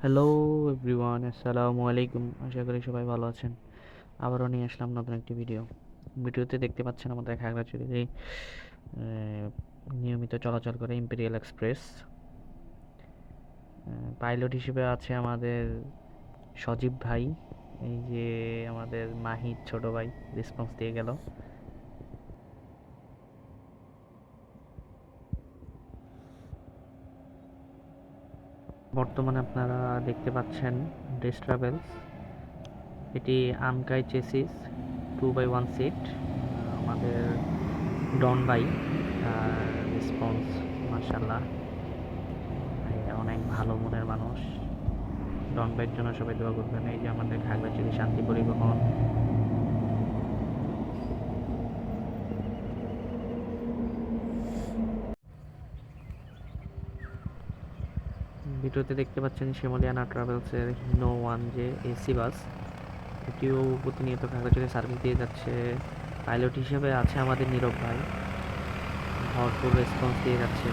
Hello everyone আসসালামু আলাইকুম আশা করি সবাই ভালো আছেন। আবারও নিয়ে আসলাম নতুন একটি ভিডিও ভিডিওতে দেখতে পাচ্ছেন আমাদের আহ, নিয়মিত চলাচল করে ইম্পেরিয়াল এক্সপ্রেস পাইলট হিসেবে আছে আমাদের সজীব ভাই। এই যে আমাদের মাহির ছোট ভাই রেসপন্স দিয়ে গেল। বর্তমানে আপনারা দেখতে পাচ্ছেন ডেস ট্রাভেলস এটি Ankai chassis two by one seat আমাদের ডন বাই রেসপন্স মার্শাল্লাহ অনেক ভালো মনের মানুষ। ডন বাইয়ের জন্য সবাই দোয়া করবেন। এই যে আমাদের খাগড়াছড়ি শান্তি পরিবহন ভিডিওতে দেখতে পাচ্ছেন শিমলিয়ানা ট্রাভেলসের হিনো ওয়ান যে এসি বাস। এটিও প্রতিনিয়ত খাগড়াছড়ি সার্ভিস দিয়ে যাচ্ছে। পাইলট হিসেবে আছে আমাদের নীরব ভাই। ভরপুর রেসপন্স দিয়ে যাচ্ছে।